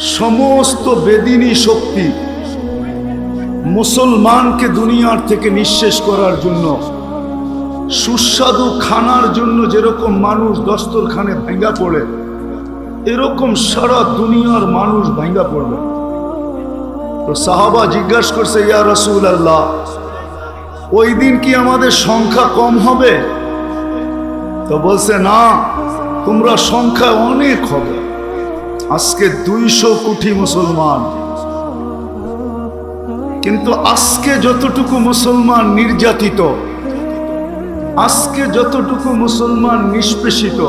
সমস্ত বেদিনী শক্তি মুসলমানকে দুনিয়ার থেকে নিঃশেষ করার জন্য, সুস্বাদু খানার জন্য যেরকম মানুষ দস্তরখানে ভেঙ্গা পড়ে, এরকম সারা দুনিয়ার মানুষ ভেঙ্গা পড়বে। তো সাহাবা জিজ্ঞাসা করছে, ইয়া রসুল আল্লাহ ওই দিন কি আমাদের সংখ্যা কম হবে? তো বলছে, না, তোমরা সংখ্যা অনেক হবে। আজকে দুইশো কোটি মুসলমান। কিন্তু আজকে যতটুকু মুসলমান নির্যাতিত, আজকে যতটুকু মুসলমান নিষ্পেষিত,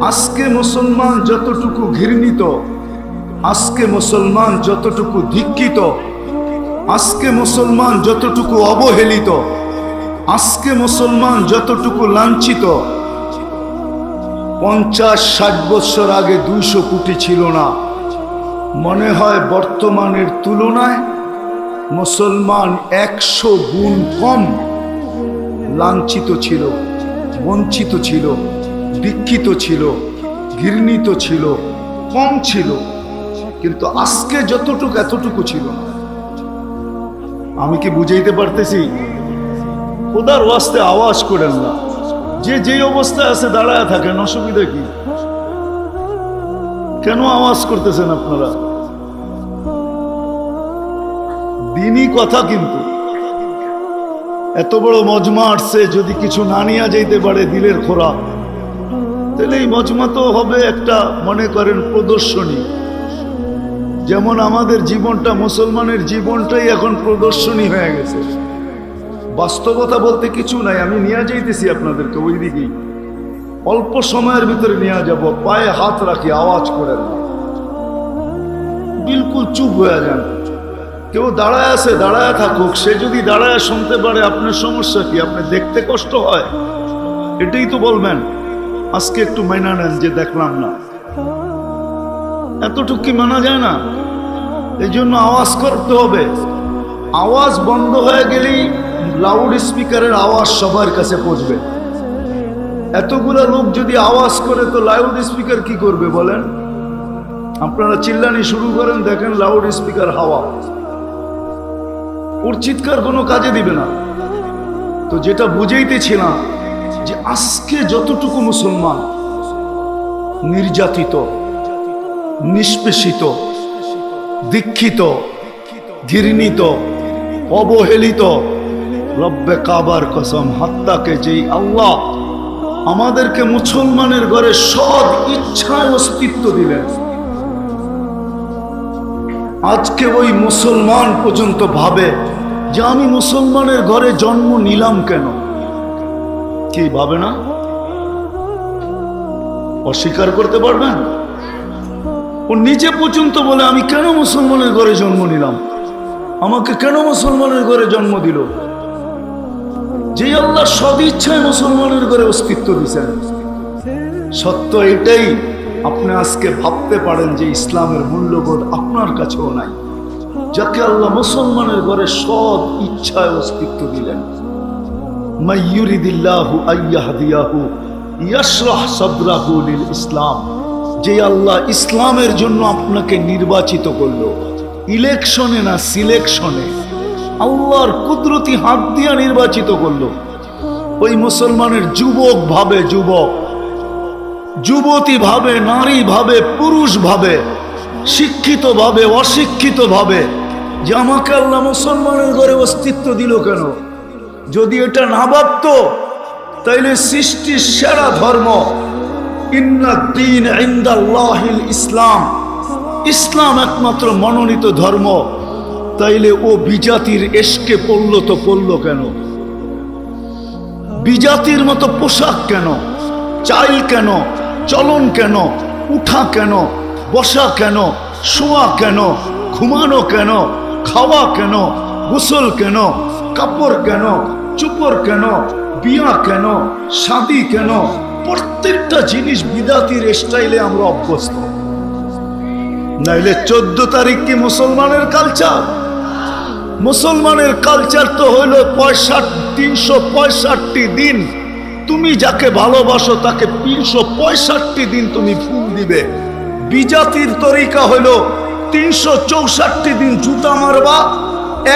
আজকে মুসলমান যতটুকু ঘৃণিত, আজকে মুসলমান যতটুকু ধিক্ষিত আজকে মুসলমান যতটুকু অবহেলিত, আজকে মুসলমান যতটুকু লাঞ্ছিত পঞ্চাশ, ষাট বছর আগে দুইশো কোটি ছিল না। মনে হয় বর্তমানের তুলনায় মুসলমান একশো গুণ কম লাঞ্ছিত ছিল, বঞ্চিত ছিল, দীক্ষিত ছিল, ঘৃণিত ছিল, কম ছিল। কিন্তু আজকে যতটুকু এতটুকু ছিল আমি কি বুঝাইতে পারতেছি? খোদার ওয়াস্তে আওয়াজ করেন না। যে যেই অবস্থায় আছে, দাঁড়ায় থাকেন, অসুবিধা কি? কেন আওয়াজ করতেছেন আপনারা? দিনই কথা কিন্তু। এত বড় মজমা আসছে, যদি কিছু না নিয়ে যাইতে পারে দিলের খোরা তাহলে এই মজমা তো হবে একটা, মনে করেন, প্রদর্শনী। যেমন আমাদের জীবনটা, মুসলমানের জীবনটাই এখন প্রদর্শনী হয়ে গেছে। বাস্তবতা বলতে কিছু নাই, আমি নিয়ে যাইতেছি আপনাদেরকে ওই দিকেই অল্প সময়ের ভিতরে নিয়ে যাব, পায়ে হাত রাখি, আওয়াজ করেন না। বিলকুল চুপ হয়ে যান। কেউ দাঁড়ায় আছে, দাঁড়ায় থাকুক, সে যদি দাঁড়ায় শুনতে পারে আপনার সমস্যা কি, আপনি দেখতে কষ্ট হয়। এটাই তো বলবেন। আজকে একটু মাইনা নেন যে দেখলাম না। এতটুকু কি মানা যায় না? এই জন্য আওয়াজ করতে হবে। আওয়াজ বন্ধ হয়ে গেলেই লাউড স্পিকারের আওয়াজ সবার কাছে পৌঁছবে। এতগুলো লোক যদি আওয়াজ করে, তো লাউড স্পিকার কি করবে বলেন? আপনারা চিল্লানি শুরু করেন, দেখেন লাউড স্পিকার হাওয়া। ওর চিৎকার কোনো কাজে দিবে না। তো যেটা বুঝাইতেছিলাম যে আজকে যতটুকু মুসলমান নির্যাতিত, নিষ্পেষিত, দীক্ষিত, ঘৃণিত, অবহেলিত রব্বে কাবার কসম হাত্তাকে যেই আল্লাহ আমাদেরকে মুসলমানের ঘরে সৎ ইচ্ছায় অস্তিত্ব দিলেন আজকে ওই মুসলমান পর্যন্ত ভাবে যে আমি মুসলমানের ঘরে জন্ম নিলাম কেন? কি ভাবে না? অস্বীকার করতে পারবেন? ও নিজে পর্যন্ত বলে, আমি কেন মুসলমানের ঘরে জন্ম নিলাম? আমাকে কেন মুসলমানের ঘরে জন্ম দিল? যে আল্লাহ সদিচ্ছায় মুসলমানের ঘরে অস্তিত্ব দিচ্ছেন সত্য এটাই, আপনি আজকে ভাবতে পারেন যে ইসলামের মূল্যবোধ আপনার কাছেও নাই। যাকে আল্লাহ মুসলমানের ঘরে সৎ ইচ্ছায় অস্তিত্ব দিলেন। ইসলাম। যে আল্লাহ ইসলামের জন্য আপনাকে নির্বাচিত করল। ইলেকশনে না সিলেকশনে। আল্লাহর কুদরতি হাত দিয়া নির্বাচিত করল। ওই মুসলমানের যুবক ভাবে যুবক, যুবতী ভাবে, নারী ভাবে, পুরুষ ভাবে, শিক্ষিত ভাবে, অশিক্ষিত ভাবে, যে আমাকে আল্লাহ মুসলমানের ঘরে অস্তিত্ব দিল কেন? যদি এটা না ভাবত, তাইলে সৃষ্টির সেরা ধর্ম ইসলাম। ইসলাম একমাত্র মনোনীত ধর্ম। তাইলে ও বিজাতির এসকে পড়ল তো পড়ল কেন? বিজাতির মতো পোশাক কেন? চাইল কেন? চলন কেন? উঠা কেন? বসা কেন? শোয়া কেন? ঘুমানো কেন? খাওয়া কেন? গোসল কেন? কাপড় কেন? চুপর কেন? বিয়া কেন? শাদি কেন? প্রত্যেকটা জিনিস বিদাতির স্টাইলে আমরা অভ্যস্ত। নাইলে চোদ্দ তারিখ কি মুসলমানের কালচার? মুসলমানের কালচার তো হইল পঁয়ষট্টি তিনশো পঁয়ষট্টি দিন। তুমি যাকে ভালোবাসো তাকে তিনশো পঁয়ষট্টি দিন তুমি ফুল দিবে। বিজাতির তরিকা হলো তিনশো চৌষট্টি দিন জুতা মারবা,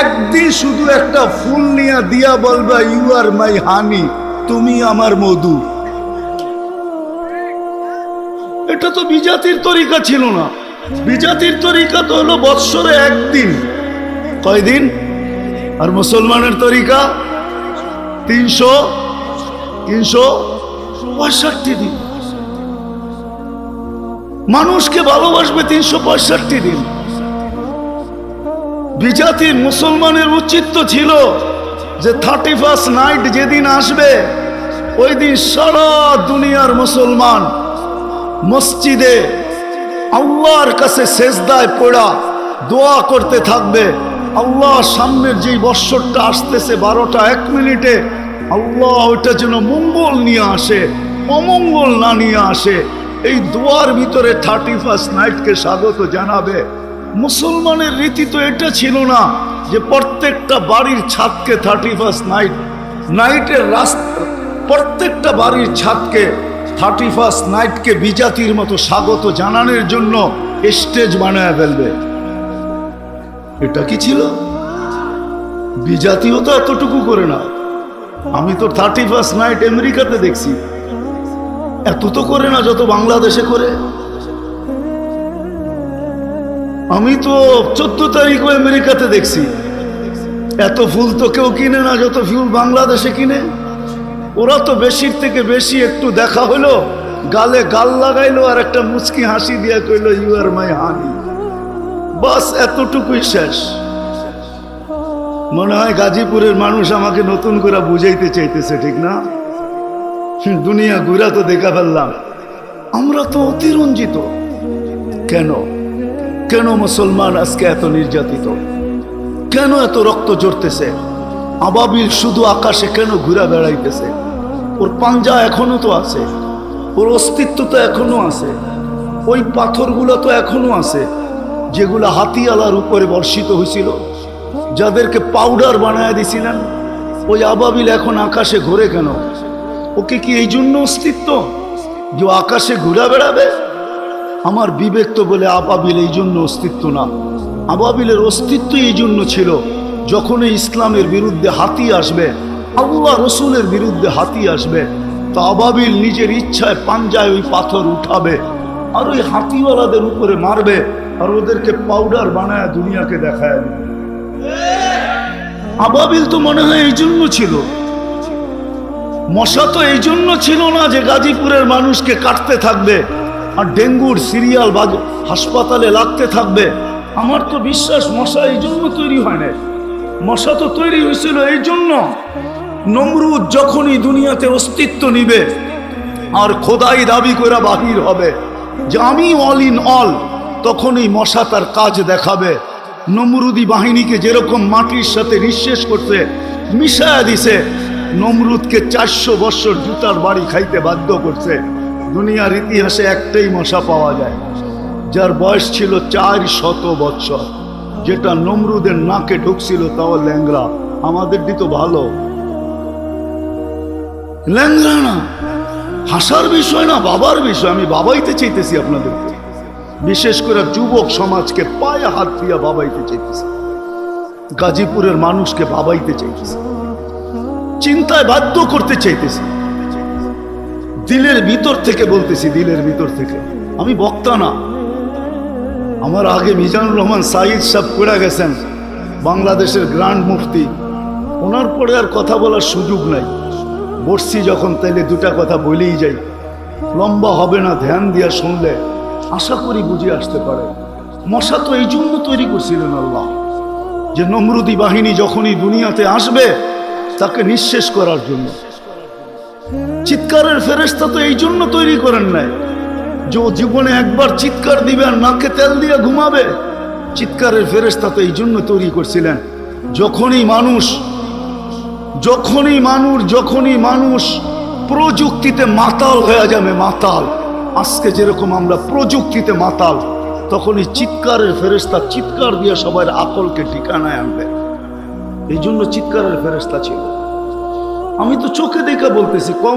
একদিন শুধু একটা ফুল নিয়ে দিয়া বলবা ইউ আর মাই হানি তুমি আমার মধু। এটা তো বিজাতির তরিকা ছিল না। বিজাতির তরিকা তো হলো বৎসরে একদিন। কয়দিন? আর মুসলমানের তরিকা? তিনশো তিনশো পঁয়ষট্টি দিন। মানুষকে ভালোবাসবে তিনশো পঁয়ষট্টি দিন। বিজাতির মুসলমানের উচিত তো ছিল যে থার্টি ফার্স্ট নাইট যেদিন আসবে, ওই দিন সারা দুনিয়ার মুসলমান মসজিদে আল্লাহর কাছে শেষদায় পড়া, দোয়া করতে থাকবে। আল্লাহ সামনের যেই বৎসরটা আসতেছে বারোটা এক মিনিটে, আল্লাহ ওইটা যেন মঙ্গল নিয়ে আসে, অমঙ্গল না নিয়ে আসে। এই দোয়ার ভিতরে থার্টি ফার্স্ট নাইটকে স্বাগত জানাবে। মুসলমানের রীতি তো এটা ছিল না যে প্রত্যেকটা বাড়ির ছাদকে থার্টি ফার্স্ট নাইট নাইটের রাস্তা প্রত্যেকটা বাড়ির ছাদকে থার্টি ফার্স্ট নাইটকে বিজাতির মতো স্বাগত জানানোর জন্য স্টেজ বানায় ফেলবে। এটা কি ছিল? বিজাতিও তো এতটুকু করে না আমি তো থার্টি ফার্স্ট নাইট আমেরিকাতে দেখছি। এত তো করে না যত বাংলাদেশে করে। আমি তো চোদ্দ তারিখও আমেরিকাতে দেখছি। এত ফুল তো কেউ কিনে না, যত ফুল বাংলাদেশে কিনে। ওরা তো বেশির থেকে বেশি একটু দেখা হলো, গালে গাল লাগাইলো আর একটা মুচকি হাসি দিয়া কইলো ইউ আর মাই হানি বাস এতটুকুই শেষ। মনে হয় গাজীপুরের মানুষ আমাকে নতুন করে বুঝাইতে চাইতেছে, ঠিক না? দুনিয়া ঘুরা তো দেখা ফেললাম। আমরা তো অতিরঞ্জিত। কেন? কেন মুসলমান আজকে এত নির্যাতিত? কেন এত রক্ত জড়তেছে আবাবিল শুধু আকাশে কেন ঘুরা বেড়াইতেছে? ওর পাঞ্জা এখনও তো আছে। ওর অস্তিত্ব তো এখনও আছে। ওই পাথরগুলো তো এখনও আছে। যেগুলো হাতিয়ালার উপরে বর্ষিত হয়েছিল, যাদেরকে পাউডার বানায় দিছিলেন ওই আবাবিল এখন আকাশে ঘোরে কেন? ওকে কি এই জন্য অস্তিত্ব? যে আকাশে ঘুরা বেড়াবে? আমার বিবেক তো বলে আবাবিল এই জন্য অস্তিত্ব না। আবাবিলের অস্তিত্ব এই জন্য ছিল যখন ইসলামের বিরুদ্ধে হাতি আসবে, আল্লাহ রসুলের বিরুদ্ধে হাতি আসবে, তো আবাবিল নিজের ইচ্ছায় পাঞ্জায় ওই পাথর উঠাবে, আর ওই হাতিওয়ালাদের উপরে মারবে। আর ওদেরকে পাউডার বানায় দুনিয়াকে দেখায় আবাবিল তো মনে হয় এই জন্য ছিল। মশা তো এই জন্য ছিল না যে গাজীপুরের মানুষকে কাটতে থাকবে আর ডেঙ্গুর সিরিয়াল বা হাসপাতালে লাগতে থাকবে। আমার তো বিশ্বাস, মশা এই জন্য তৈরি হয় না মশা তো তৈরি হয়েছিল এই জন্য। নমরুদ যখনই দুনিয়াতে অস্তিত্ব নিবে, আর খোদাই দাবি করে বাহির হবে যে আমি অল ইন অল তখনই মশা তার কাজ দেখাবে। নমরুদি বাহিনীকে যেরকম মাটির সাথে নিঃশেষ করতে মিশায়া দিছে। নমরুদকে চারশো বৎসর জুতার বাড়ি খাইতে বাধ্য করছে। দুনিয়ার ইতিহাসে একটাই মশা পাওয়া যায়, যার বয়স ছিল চার শত বৎসর যেটা নমরুদের নাকে ঢুকছিল, তাও ল্যাংরা আমাদের তো ভালো। ল্যাংরা না। হাসার বিষয় না, বাবার বিষয়। আমি বাবাইতে চাইতেছি আপনাদেরকে। বিশেষ করে যুবক সমাজকে পায়ে হাত দিয়া বাবাইতে চাইতেছে। গাজীপুরের মানুষকে বাবাইতে চাইতেছে। চিন্তায় বাধ্য করতে চাইতেছি। দিলের ভিতর থেকে বলতেছি, দিলের ভিতর থেকে। আমি বক্তা না। আমার আগে মিজানুর রহমান সাইদ সাহেব করে গেছেন, বাংলাদেশের গ্র্যান্ড মুফতি। ওনার পরে আর কথা বলার সুযোগ নাই। বসছি যখন, তাইলে দুটা কথা বলেই যাই। লম্বা হবে না, ধ্যান দিয়া শুনলে আশা করি বুঝে আসতে পারে। মশা তো এই জন্য তৈরি করছিলেন আল্লাহ, যে নমরুদি বাহিনী যখনই দুনিয়াতে আসবে, তাকে নিঃশেষ করার জন্য। চিৎকারের ফেরেস্তা তো এই জন্য তৈরি করেন নাই, যে জীবনে একবার চিৎকার দিবে আর নাকে তেল দিয়ে ঘুমাবে। চিৎকারের ফেরেস্তা তো এই জন্য তৈরি করছিলেন, যখনই মানুষ যখনই মানুষ যখনই মানুষ প্রযুক্তিতে মাতাল হয়ে যাবে, মাতাল। আজকে যেরকম আমরা প্রযুক্তিতে মাতাল, তখনই চিৎকারের ফেরেস্তা চিৎকার দিয়ে সবার আকলকে ঠিকানায় আনবে। এই জন্য চিৎকারের ফেরেস্তা ছিল। আমি তো চোখে দেখে বলতেছি, কম